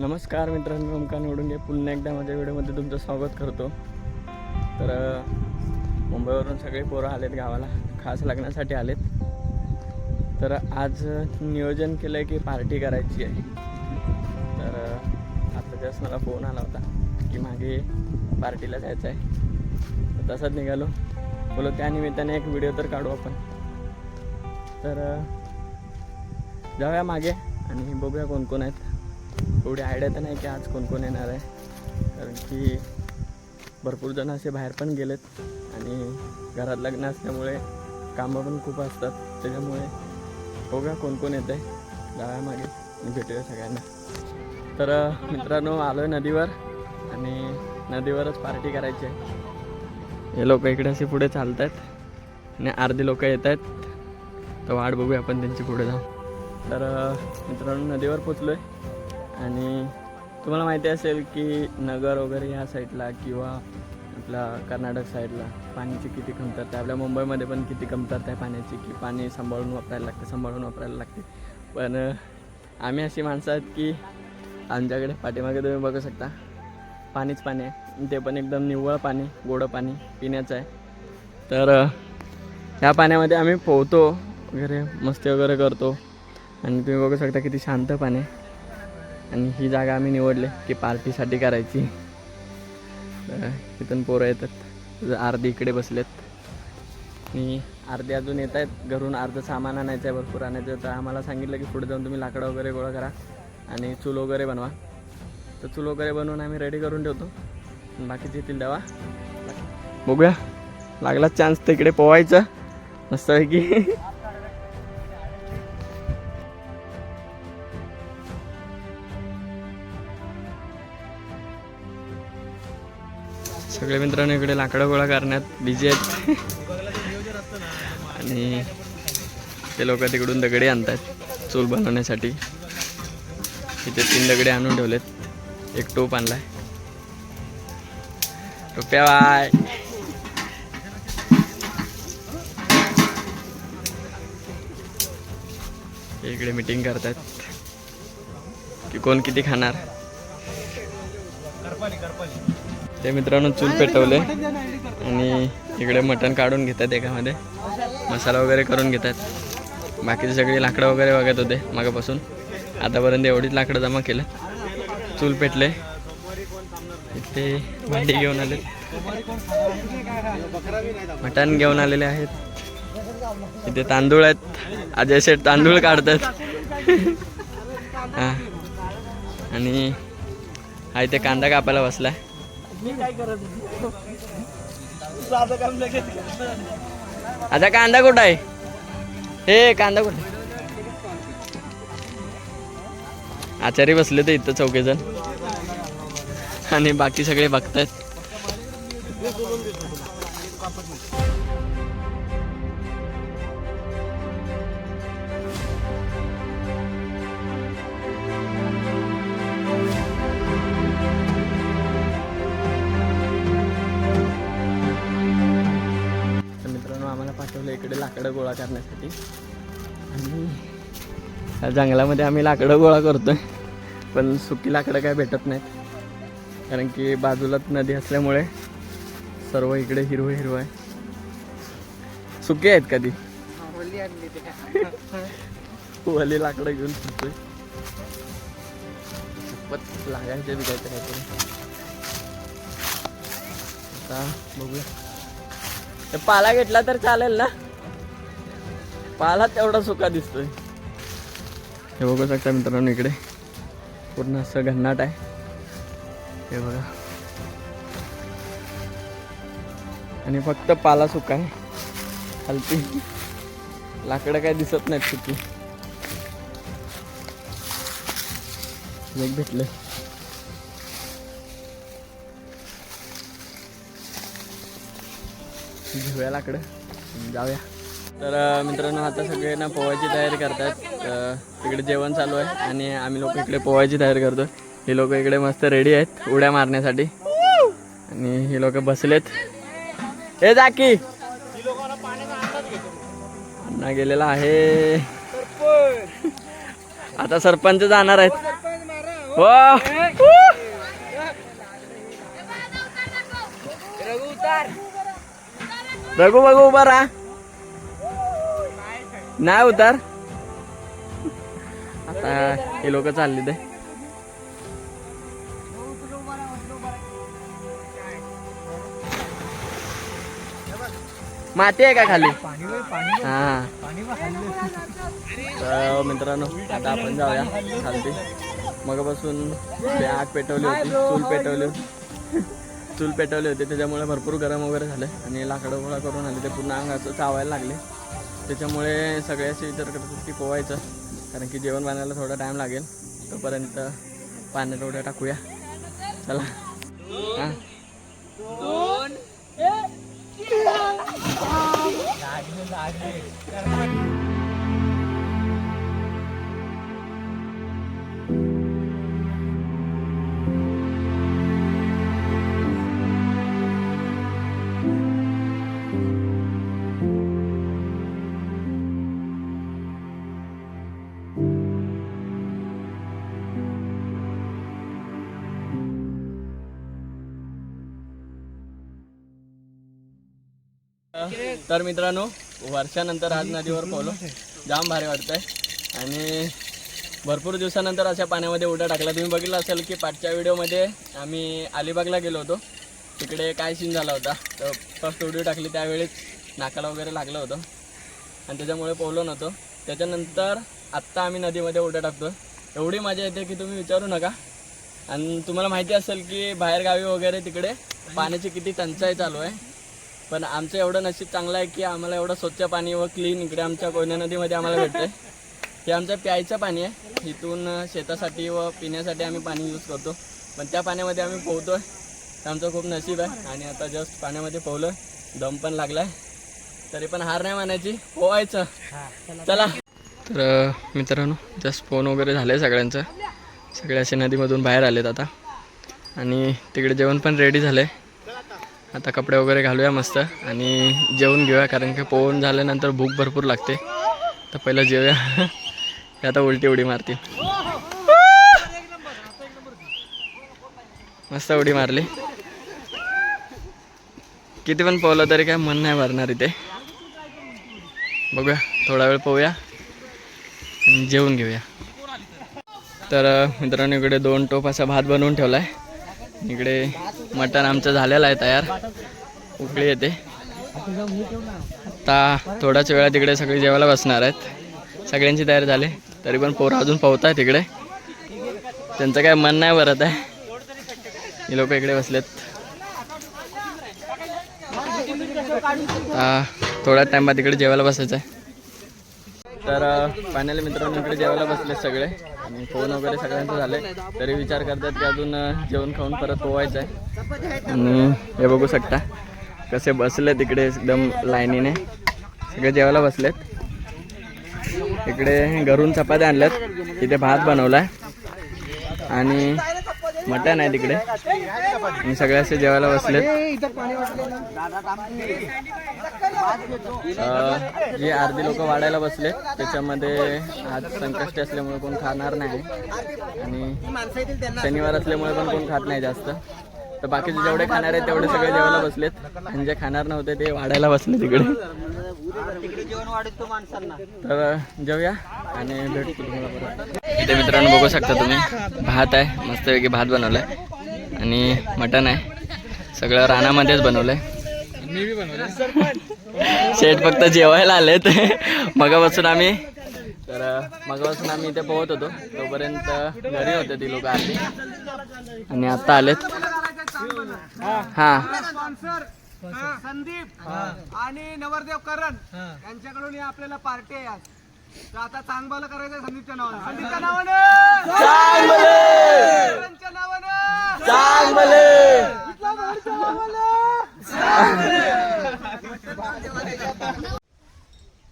नमस्कार मित्रांनो ओमका निवडून निवडून पुन्हा एकदा माझ्या व्हिडिओमध्ये तुमचं स्वागत करतो. तर मुंबईवरून सगळे पोरं आलेत गावाला खास लग्नासाठी आलेत. तर आज नियोजन केलं आहे की पार्टी करायची आहे. तर आता जस्ट मला फोन आला होता की मागे पार्टीला जायचं आहे. तसंच निघालो. बोलो त्यानिमित्ताने एक व्हिडिओ तर काढू आपण. तर जाऊया मागे आणि बघूया कोण कोण आहेत. एवढी आयडिया तर नाही की आज कोण कोण येणार आहे. कारण की भरपूर जण असे बाहेर पण गेलेत आणि घरात लग्न असल्यामुळे कामं पण खूप असतात. त्याच्यामुळे बघा कोण कोण येतं आहे जाऊया मागे. भेटूया सगळ्यांना. तर मित्रांनो आलो आहे नदीवर आणि नदीवरच पार्टी करायची आहे. हे लोक इकडे असे पुढे चालत आहेत आणि अर्धी लोक येत आहेत तर वाट बघूया आपण त्यांची पुढे जाऊन. तर मित्रांनो नदीवर पोचलो आहे आणि तुम्हाला माहिती असेल की नगर वगैरे ह्या साईडला किंवा आपल्या कर्नाटक साईडला पाण्याची किती कमतरता आहे. आपल्या मुंबईमध्ये पण किती कमतरता आहे पाण्याची की पाणी सांभाळून वापरायला लागते सांभाळून वापरायला लागते. पण आम्ही अशी माणसं आहेत की आमच्याकडे पाठीमागे तुम्ही बघू शकता पाणीच पाणी आहे. ते पण एकदम निव्वळ पाणी गोडं पाणी पिण्याचं आहे. तर ह्या पाण्यामध्ये आम्ही पोहतो वगैरे मस्ती वगैरे करतो. आणि तुम्ही बघू शकता किती शांत पाणी आहे. आणि ही जागा आम्ही निवडली की पार्टीसाठी करायची. तर इथून पोरं येतात. अर्धी इकडे बसलेत. आणि अर्धे अजून येत आहेत. घरून अर्धं सामान आणायचं आहे भरपूर आणायचं आहे. तर आम्हाला सांगितलं की पुढे जाऊन तुम्ही लाकडं वगैरे गोळा करा आणि चूल वगैरे बनवा. तर चूल वगैरे बनवून आम्ही रेडी करून ठेवतो. बाकीचे येतील देवा बघूया. लागला चान्स तर इकडे पोवायचं मस्तपैकी. सगळे मित्रांनो इकडे लाकडं गोळा करण्यात बिझी आहेत. आणि ते लोक तिकडून दगडे आणतात चूल बनवण्यासाठी. इथे तीन दगडे आणून ठेवलेत. एक टोप आणलाय. टोप्या बाय. इकडे मीटिंग करतात की कोण किती खाणार? ते मित्रांनो चूल पेटवले आणि इकडे मटण काढून घेतात एकामध्ये. मसाला वगैरे करून घेतात. बाकीचे सगळी लाकडं वगैरे बघत होते मागापासून. आतापर्यंत एवढीच लाकडं जमा केलं. चूल पेटले. इथे भांडी घेऊन आले. मटण घेऊन आलेले आहेत. इथे तांदूळ आहेत. अजय शेठ तांदूळ काढतात. हा. आणि हा इथे कांदा कापायला बसला आहे आता कांदा कुठं आहे? हे कांदा कुठे? आचारी बसले ते इथं चौघे जण आणि बाकी सगळे बघतायत. लाकडं गोळा करण्यासाठी. आणि जंगलामध्ये आम्ही लाकडं गोळा करतोय. पण सुकी लाकडं काय भेटत नाहीत. कारण की बाजूलाच नदी असल्यामुळे सर्व इकडे हिरवं हिरवं आहे. सुके आहेत कधी वली लाकडं घेऊन फिरतोय खूपच लागायचे बी काहीतरी आता बघूया. पाला घेतला तर चालेल ना? पाला तेवढा सुका दिसतोय. हे बघू शकता मित्रांनो इकडे. पूर्ण असं घन्नाट आहे. हे बघा. आणि फक्त पाला सुका आहे. खालती लाकडं काय दिसत नाहीत सुकी एक भेटलं. घेऊया लाकडं. जाऊया. तर मित्रांनो आता सगळे ना पोवायची तयारी करतात. तिकडे जेवण चालू आहे आणि आम्ही लोक इकडे पोवायची तयारी करतो हे लोक इकडे मस्त रेडी आहेत उड्या मारण्यासाठी. आणि हे लोक बसलेत. हे जाकी! अण्णा गेलेला आहे. आता सरपंच जाणार आहेत. हो रघु बघू उभा राहा. नाही उतार. आता हे लोक चालले ते माती आहे का खाली? हा. तर मित्रांनो आता आपण जाऊया खालती. मगापासून ते आग पेटवली होती चूल पेटवली होती. चूल पेटवली होती त्याच्यामुळे भरपूर गरम वगैरे झालं आणि लाकडं गोळा करून आले ते पूर्ण अंगाचं चावायला लागले. त्याच्यामुळे सगळ्याशी विचार करत की पोवायचं कारण की जेवण बनायला थोडा टाईम लागेल. तोपर्यंत पाण्यात उड्या टाकूया. चला. हां. तर मित्रांनो वर्षानंतर आज नदीवर पोहलो जाम भारी वाटतंय. आणि भरपूर दिवसानंतर अशा पाण्यामध्ये उड्या टाकला तुम्ही बघितलं असेल की पाठच्या व्हिडिओमध्ये आम्ही अलिबागला गेलो होतो. तिकडे काय सीन झाला होता? तर फर्स्ट उडी टाकली त्यावेळेस नाकाला वगैरे लागलं होतं. आणि त्याच्यामुळे पोहलो नव्हतो. त्याच्यानंतर आत्ता आम्ही नदीमध्ये उड्या टाकतो एवढी मजा येते की तुम्ही विचारू नका. आणि तुम्हाला माहिती असेल की बाहेरगावी वगैरे तिकडे पाण्याची किती टंचाई चालू आहे. पण आमचं एवढं नशीब चांगलं आहे की आम्हाला एवढं स्वच्छ पाणी व क्लीन इकडे आमच्या कोयना नदीमध्ये आम्हाला भेटतंय. हे आमचं प्यायचं पाणी आहे. इथून शेतासाठी व पिण्यासाठी आम्ही पाणी यूज करतो. पण त्या पाण्यामध्ये आम्ही पोहतोय. तर आमचं खूप नशीब आहे. आणि आता जस्ट पाण्यामध्ये पोहलोय. दम पण लागलाय. तरी पण हार नाही मानायची. पोहायचं. चला. तर मित्रांनो जस्ट फोन वगैरे झालं आहे सगळ्यांचं. सगळे असे नदीमधून बाहेर आलेत आता. आणि तिकडे जेवण पण रेडी झालं आहे आता कपडे वगैरे घालूया मस्त आणि जेवून घेऊया कारण की पोहून झाल्यानंतर भूक भरपूर लागते. तर पहिलं जेवूया. हे आता उलटी उडी मारतील मस्त उडी मारली. किती पण पोहलं तरी काय मन नाही भरणार इथे. बघूया थोडा वेळ पोहूया आणि जेवून घेऊया. तर अं, मित्रांनो इकडे दोन टोप असा भात बनवून ठेवला आहे इकडे मटण आमचं झालेलं आहे तयार. उकळी येते. आता थोड्याच वेळा तिकडे सगळे जेवायला बसणार आहेत. सगळ्यांची तयारी झाली. तरी पण पोरं अजून पोहत आहे तिकडे त्यांचं काय मन नाही भरत आहे. हे लोक इकडे बसलेत. थोड्या टाइमात तिकडे जेवायला बसायचं आहे तर फायनली मित्रांनो इकडे जेवायला बसले सगळे. आणि फोन वगैरे सगळ्यांचं झाले. तरी विचार करतात की अजून जेवण खाऊन परत पोवायचं आहे आणि हे बघू शकता कसे बसले तिकडे एकदम लाईनीने. सगळे जेवायला बसलेत. इकडे घरून चपात्या आणल्यात. इथे भात बनवलाय. आणि मटण आहे तिकडे. मी सगळे असे जेवायला बसले जे अर्धी लोक वाढायला बसले त्याच्यामध्ये आज संकष्टी असल्यामुळे कोण खाणार नाही. आणि शनिवार असल्यामुळे पण कोण खात नाही जास्त. तर बाकीचे जेवढे खाणार आहेत तेवढे सगळे जेवायला बसलेत. आणि जे खाणार नव्हते ते वाढायला बसले तिकडे. तर जेवूया आणि भेटतो तुम्हाला परत इथे मित्रांनो बघू शकता तुम्ही भात आहे मस्तपैकी भात बनवलाय. आणि मटण आहे. सगळं रानामध्येच बनवलंय. शेठ फक्त जेवायला आलेत. मगापासून आम्ही तर मगापासून आम्ही इथे पोहत होतो. तोपर्यंत घरी होते ती लोक आली आणि आता आलेत. हा. स्पॉन्सर संदीप आणि नवरदेव करण यांच्याकडून ही आपल्याला पार्टी आहे आज. तर आता चांगलं करायचं संदीपच्या नावानं. संदीपच्या नावानं! करणच्या नावानं!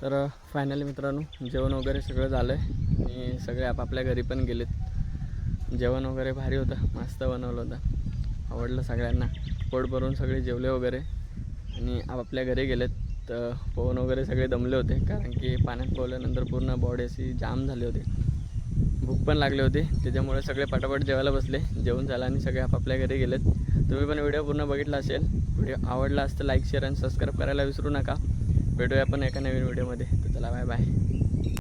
तर फायनली मित्रांनो जेवण वगैरे सगळं झालं आहे आणि सगळे आपापल्या घरी पण गेलेत. जेवण वगैरे भारी होतं. मस्त बनवलं होतं. आवडलं सगळ्यांना. पोट भरून सगळे जेवले वगैरे. आणि आपापल्या घरी गेलेत तर पवन वगैरे सगळे दमले होते कारण की पाण्यात पोहल्यानंतर पूर्ण बॉडी अशी जाम झाली होती. भूक पण लागली होती त्याच्यामुळे सगळे पटापट जेवायला बसले जेवण झालं आणि सगळे आपापल्या घरी गेलेत. तुम्ही पण व्हिडिओ पूर्ण बघितला असेल व्हिडिओ आवडला असतं लाईक शेअर आणि सबस्क्राईब करायला विसरू नका. भेटूया आपण एका नवीन व्हिडिओमध्ये तर चला बाय बाय